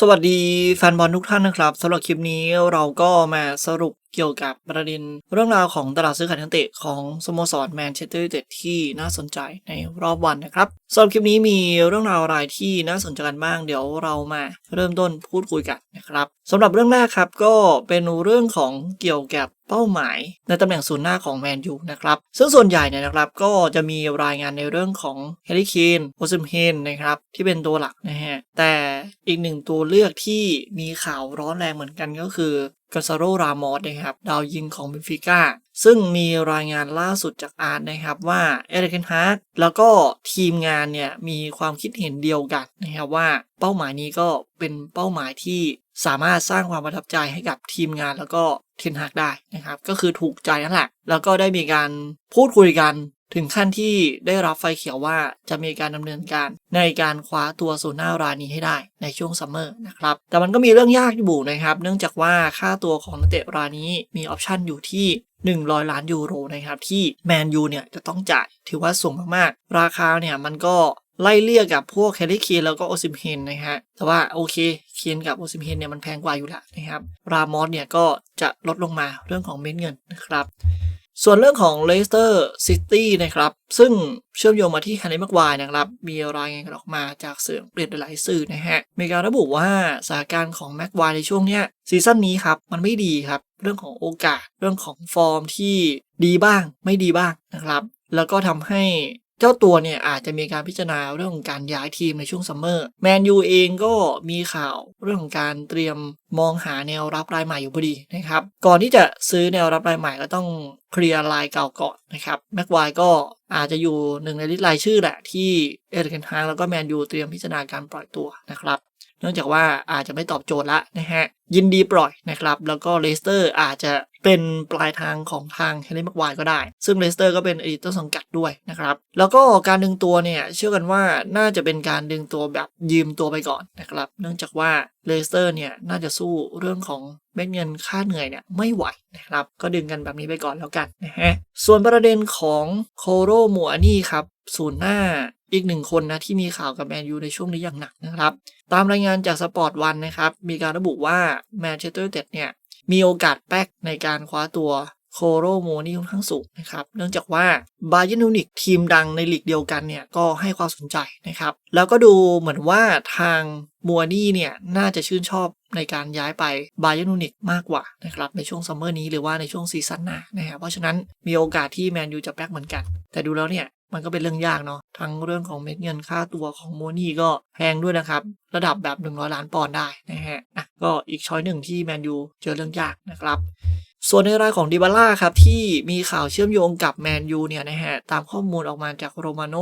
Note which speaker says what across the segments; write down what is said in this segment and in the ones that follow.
Speaker 1: สวัสดีแฟนบอลทุกท่านนะครับสำหรับคลิปนี้เราก็มาสรุป เกี่ยวกับประเด็นเรื่องราวของตลาดซื้อขายนักเตะของสโมสรแมนเชสเตอร์ยูไนเต็ดที่น่าสนใจในรอบวันนะครับสำหรับคลิปนี้มีเรื่องราวอะไรที่น่าสนใจกันบ้างเดี๋ยวเรามาเริ่มต้นพูดคุยกันนะครับสำหรับเรื่องแรกครับก็เป็นเรื่องของเกี่ยวกับเป้าหมายในตำแหน่งศูนย์หน้าของแมนยูนะครับซึ่งส่วนใหญ่เนี่ยนะครับก็จะมีรายงานในเรื่องของแฮร์รี่เคนโอซิมเฮนนะครับที่เป็นตัวหลักนะฮะแต่อีกหนึ่งตัวเลือกที่มีข่าวร้อนแรงเหมือนกันก็คือ กาซาโรรามอสนะครับดาวยิงของเบนฟิก้าซึ่งมีรายงานล่าสุดจากอาร์ตนะครับว่าเอริกเคนฮาร์กแล้วก็ทีมงานเนี่ยมีความคิดเห็นเดียวกันนะครับว่าเป้าหมายนี้ก็เป็นเป้าหมายที่สามารถสร้างความประทับใจให้กับทีมงานแล้วก็เทนฮากได้นะครับก็คือถูกใจนั่นแหละแล้วก็ได้มีการพูดคุยกัน ถึงขั้นที่ได้รับไฟเขียวว่าจะมีการดำเนินการในการคว้าตัวศูนย์หน้ารายนี้ให้ได้ในช่วงซัมเมอร์นะครับ แต่มันก็มีเรื่องยากอยู่นะครับ เนื่องจากว่าค่าตัวของนักเตะรายนี้มีออปชันอยู่ที่ 100 ล้านยูโรนะครับ ที่แมนยูเนี่ยจะต้องจ่ายถือว่าสูงมากๆ ราคาเนี่ยมันก็ไล่เลี่ยกับพวกแคลรี่เคนแล้วก็โอซิมเฮนนะฮะ แต่ว่าโอเคเคนกับโอซิมเฮนเนี่ยมันแพงกว่าอยู่แล้วนะครับ รามอสเนี่ยก็จะลดลงมาเรื่องของเม็ดเงินนะครับ ส่วนเรื่องของเลสเตอร์ซิตี้นะครับ ซึ่งเชื่อมโยงมาที่ฮันนี่มักวายนะครับ มีรายงานกันออกมาจากสื่อเปลี่ยนหลายสื่อนะฮะ มีการระบุว่าสถานการณ์ของแม็กวายในช่วงเนี้ยซีซั่นนี้ครับ มันไม่ดีครับ เรื่องของโอกาส เรื่องของฟอร์มที่ดีบ้าง ไม่ดีบ้างนะครับ แล้วก็ทำให้ เจ้าตัวเนี่ยอาจจะมีการพิจารณาเรื่องของการย้ายทีมในช่วงซัมเมอร์แมนยูเองก็มีข่าวเรื่องของการเตรียมมองหาแนวรับรายใหม่อยู่พอดีนะครับก่อนที่จะซื้อแนวรับรายใหม่ก็ต้องเคลียร์ลายเก่าก่อนนะครับแม็กไวก็อาจจะอยู่หนึ่งในลิสต์รายชื่อแหละที่เอเดนฮางแล้วก็แมนยูเตรียมพิจารณาการปล่อยตัวนะครับ เนื่องจากว่าอาจจะไม่ตอบโจทย์ละนะฮะ ยินดีปล่อยนะครับ แล้วก็เลสเตอร์อาจจะเป็นปลายทางของทางเฮนรี่มักไวก็ได้ ซึ่งเลสเตอร์ก็เป็นอดีตต้นสังกัดด้วยนะครับ แล้วก็การดึงตัวเนี่ยเชื่อกันว่าน่าจะเป็นการดึงตัวแบบยืมตัวไปก่อนนะครับ เนื่องจากว่าเลสเตอร์เนี่ยน่าจะสู้เรื่องของเม็ดเงินค่าเหนื่อยเนี่ยไม่ไหวนะครับ ก็ดึงกันแบบนี้ไปก่อนแล้วกันนะฮะ ส่วนประเด็นของโคโรมัวนี่ครับศูนย์หน้า อีกหนึ่งคนนะที่มีข่าวกับแมนยูในช่วงนี้อย่างหนักนะครับ ตามรายงานจากสปอร์ตวันนะครับ มีการระบุว่าแมนเชสเตอร์ยูไนเต็ดเนี่ยมีโอกาสแป๊กในการคว้าตัวโคโรโมนี่ค่อนข้างสูงนะครับ เนื่องจากว่าบาเยนูนิกทีมดังในลีกเดียวกันเนี่ยก็ให้ความสนใจนะครับ แล้วก็ดูเหมือนว่าทางมัวนี่เนี่ยน่าจะชื่นชอบในการย้ายไปบาเยนูนิกมากกว่านะครับในช่วงซัมเมอร์นี้หรือว่าในช่วงซีซั่นหน้านะครับเพราะฉะนั้นมีโอกาสที่แมนยูจะแป๊กเหมือนกัน แต่ดูแล้วเนี่ย มันก็เป็นเรื่องยากเนาะทั้งเรื่องของเม็ดเงินค่าตัวของโมนี่ก็แพงด้วยนะครับ ระดับแบบ 100 ล้านปอนด์ได้นะฮะอะก็อีกช้อยหนึ่งที่แมนยูเจอเรื่องยากนะครับส่วนในรายของดิบาร่าครับ ที่มีข่าวเชื่อมโยงกับแมนยูเนี่ยนะฮะ ตามข้อมูลออกมาจากโรมาโน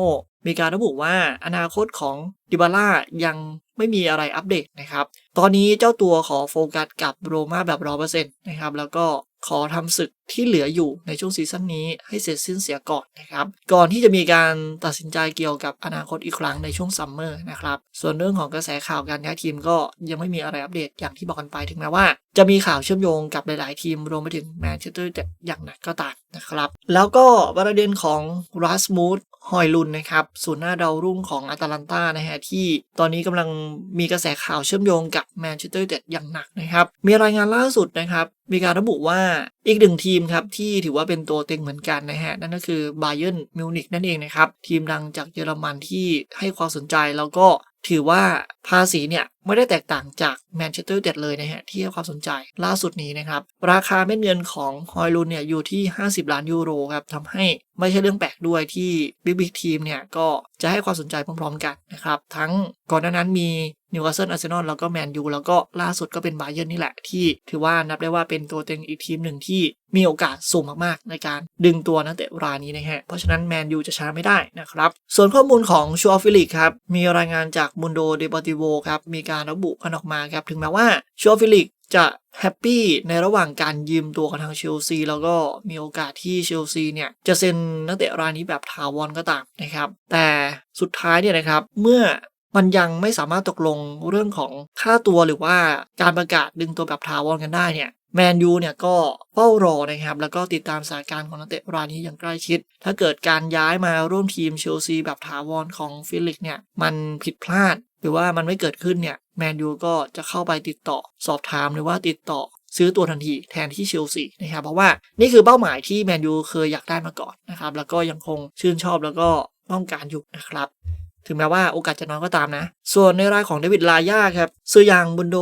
Speaker 1: มีการระบุว่าอนาคตของดิบาร่ายังไม่มีอะไรอัปเดตนะครับ ตอนนี้เจ้าตัวขอโฟกัสกับโรม่าแบบร้อเปอร์เซ็นต์นะครับ แล้วก็ ขอทำศึกที่เหลืออยู่ในช่วงซีซั่นนี้ให้เสร็จสิ้นเสียก่อนนะครับ ก่อนที่จะมีการตัดสินใจเกี่ยวกับอนาคตอีกครั้งในช่วงซัมเมอร์นะครับ ส่วนเรื่องของกระแสข่าวการย้ายทีมก็ยังไม่มีอะไรอัปเดตอย่างที่บอกกันไปถึงแม้ว่า จะมีข่าวเชื่อมโยงกับหลาย ๆ ทีมรวมไปถึงแมนเชสเตอร์อย่างหนักก็ตามนะครับ แล้วก็ประเด็นของรัสมูดฮอยลุนนะครับศูนย์หน้าดาวรุ่งของอาตาลันตานะฮะที่ตอนนี้กำลังมีกระแสข่าวเชื่อมโยงกับแมนเชสเตอร์ยูไนเต็ดอย่างหนักนะครับ มีรายงานล่าสุดนะครับ มีการระบุว่าอีกหนึ่งทีมครับที่ถือว่าเป็นตัวเต็งเหมือนกันนะฮะ นั่นก็คือบาเยิร์นมิวนิกนั่นเองนะครับ ทีมดังจากเยอรมันที่ให้ความสนใจแล้วก็ ถือว่าภาษีเนี่ยไม่ได้แตกต่างจากแมนเชสเตอร์ยูไนเต็ดเลยนะฮะที่ให้ความสนใจล่าสุดนี้นะครับ ราคาเม็ดเงินของฮอยลุนเนี่ยอยู่ที่ 50 ล้านยูโรครับทำให้ไม่ใช่เรื่องแปลกด้วยที่บิ๊กบิ๊กทีมเนี่ยก็จะให้ความสนใจพร้อมๆกันนะครับ ทั้งก่อนหน้านั้นมีนิวคาสเซิลอาร์เซนอลแล้วก็แมนยูแล้วก็ล่าสุดก็เป็นบาเยิร์นนี่แหละ ที่ถือว่านับได้ว่าเป็นตัวเต็งอีกทีมหนึ่งที่มีโอกาสสูงมากๆ ในการดึงตัวนักเตะรายนี้นะฮะเพราะฉะนั้นแมนยูจะช้าไม่ได้นะครับส่วนข้อมูลของชัวฟิลิกครับมีรายงานจากมุนโดเดปอติโวครับมีการระบุกันออกมาครับถึงแม้ว่าชัวฟิลิกจะแฮปปี้ในระหว่างการยืมตัวกับทางเชลซีแล้วก็มีโอกาสที่เชลซีเนี่ย จะเซ็นนักเตะรายนี้แบบถาวรก็ตามนะครับ แต่สุดท้ายเนี่ยนะครับเมื่อมันยังไม่สามารถตกลงเรื่องของค่าตัวหรือว่าการประกาศดึงตัวแบบถาวรกันได้เนี่ย แมนยูเนี่ยก็เฝ้ารอนะครับ แล้วก็ติดตามสถานการณ์ของนักเตะรายนี้อย่างใกล้ชิด ถ้าเกิดการย้ายมาร่วมทีมเชลซีแบบถาวรของฟิลิกเนี่ยมันผิดพลาด หรือว่ามันไม่เกิดขึ้นเนี่ยแมนยูก็จะเข้าไปติดต่อสอบถามหรือว่าติดต่อซื้อตัวทันทีแทนที่เชลซีนะครับเพราะว่านี่คือเป้าหมายที่แมนยูเคยอยากได้มาก่อนนะครับแล้วก็ยังคงชื่นชอบแล้วก็ต้องการอยู่นะครับ ถึงแม้ว่าโอกาสจะน้อยก็ตามนะ ส่วนในรายของเดวิดลาย่าครับสื่ออย่างบุนโด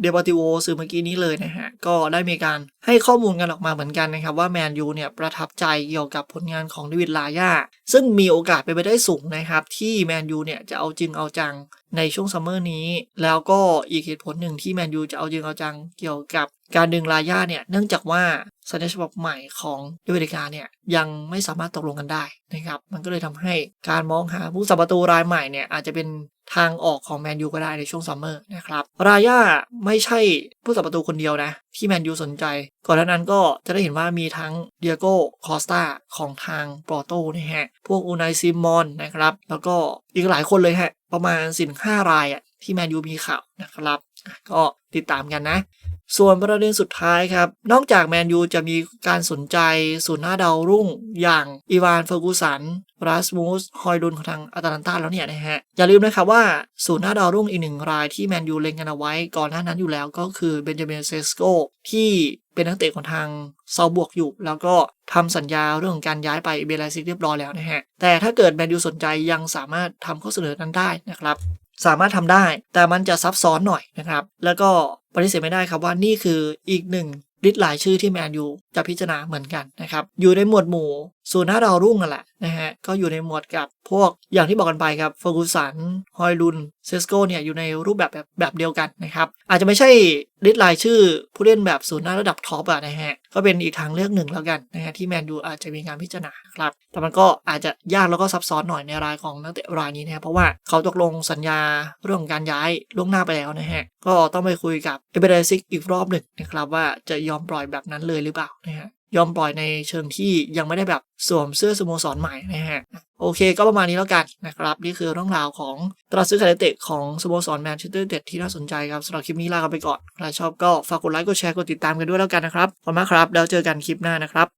Speaker 1: เดบาติโวสื่อเมื่อกี้นี้เลยนะฮะ ก็ได้มีการให้ข้อมูลกันออกมาเหมือนกันนะครับ ว่าแมนยูเนี่ยประทับใจเกี่ยวกับผลงานของเดวิดลาย่าซึ่งมีโอกาสเป็นไปได้สูงนะครับ ที่แมนยูเนี่ยจะเอาจริงเอาจัง ในช่วงซัมเมอร์นี้ แล้วก็อีกเหตุผลหนึ่งที่แมนยูจะเอาจริงเอาจังเกี่ยวกับการดึงลาย่าเนี่ยเนื่องจากว่าสัญญาฉบับใหม่ของเดวิดกาเนี่ยยังไม่สามารถตกลงกันได้นะครับมันก็เลยทำให้การมองหาผู้สัมประตูรายใหม่เนี่ยอาจจะเป็นทางออกของแมนยูก็ได้ในช่วงซัมเมอร์นะครับรายาไม่ใช่ผู้สัมประตูคนเดียวนะ ที่แมนยูสนใจ ก่อนหน้านั้นก็จะได้เห็นว่ามีทั้งเดียโก้คอสตาของทางปอร์โตนะฮะพวกอูนายซิมอนนะครับแล้วก็อีกหลายคนเลยฮะ ประมาณสินห้ารายอะที่แมนยูมีข่าวนะครับ ก็ติดตามกันนะ ส่วนประเด็นสุดท้ายครับ นอกจากแมนยูจะมีการสนใจศูนหน้าดาวรุ่ง อย่างอีวานเฟอร์กูสันรัสมูสฮอยดุนของทางอาตาลันตาแล้วเนี่ยนะฮะ อย่าลืมนะครับว่าศูนหน้าดาวรุ่งอีกหนึ่งรายที่แมนยูเล็งกันเอาไว้ก่อนหน้านั้นอยู่แล้วก็คือเบนจามินเซสโกที่ เป็นนักเตะของทางเซาบวกอยู่ แล้วก็ทำสัญญาเรื่องของการย้ายไปเบลาซิกเรียบร้อยแล้วนะฮะ แต่ถ้าเกิดแมนยูสนใจยังสามารถทำข้อเสนอนั้นได้นะครับ สามารถทำได้ แต่มันจะซับซ้อนหน่อยนะครับ แล้วก็ปฏิเสธไม่ได้ครับว่านี่คืออีกหนึ่งลิสต์หลายชื่อที่แมนยูจะพิจารณาเหมือนกันนะครับ อยู่ในหมวดหมู่ศูนย์หน้าดาวรุ่งนั่นแหละ นะฮะก็อยู่ในหมวดกับพวกอย่างที่บอกกันไปครับเฟอร์กูสันฮอยลุนเซสโกเนี่ยอยู่ในรูปแบบแบบแบบเดียวกันนะครับ อาจจะไม่ใช่ลิสต์รายชื่อผู้เล่นแบบศูนย์หน้าระดับท็อปอะนะฮะก็เป็นอีกทางเลือกหนึ่งแล้วกันนะฮะที่แมนยูอาจจะมีการพิจารณาครับ แต่มันก็อาจจะยากแล้วก็ซับซ้อนหน่อยในรายของนักเตะรายนี้นะเพราะว่าเขาตกลงสัญญาเรื่องของการย้ายล่วงหน้าไปแล้วนะฮะก็ต้องไปคุยกับเอเบเรซิกอีกรอบหนึ่งนะครับว่าจะยอมปล่อยแบบนั้นเลยหรือเปล่านะฮะ ยอมปล่อยในเชิงที่ยังไม่ได้แบบสวมเสื้อสโมสรใหม่นะฮะโอเคก็ประมาณนี้แล้วกันนะครับ นี่คือเรื่องราวของตลาดซื้อขายเตะของสโมสรแมนเชสเตอร์เด็ดที่น่าสนใจครับสำหรับคลิปนี้ลากันไปก่อนใครชอบก็ฝากกดไลค์กดแชร์กดติดตามกันด้วยแล้วกันนะครับขอบคุณมากครับ แล้วเจอกันคลิปหน้านะครับ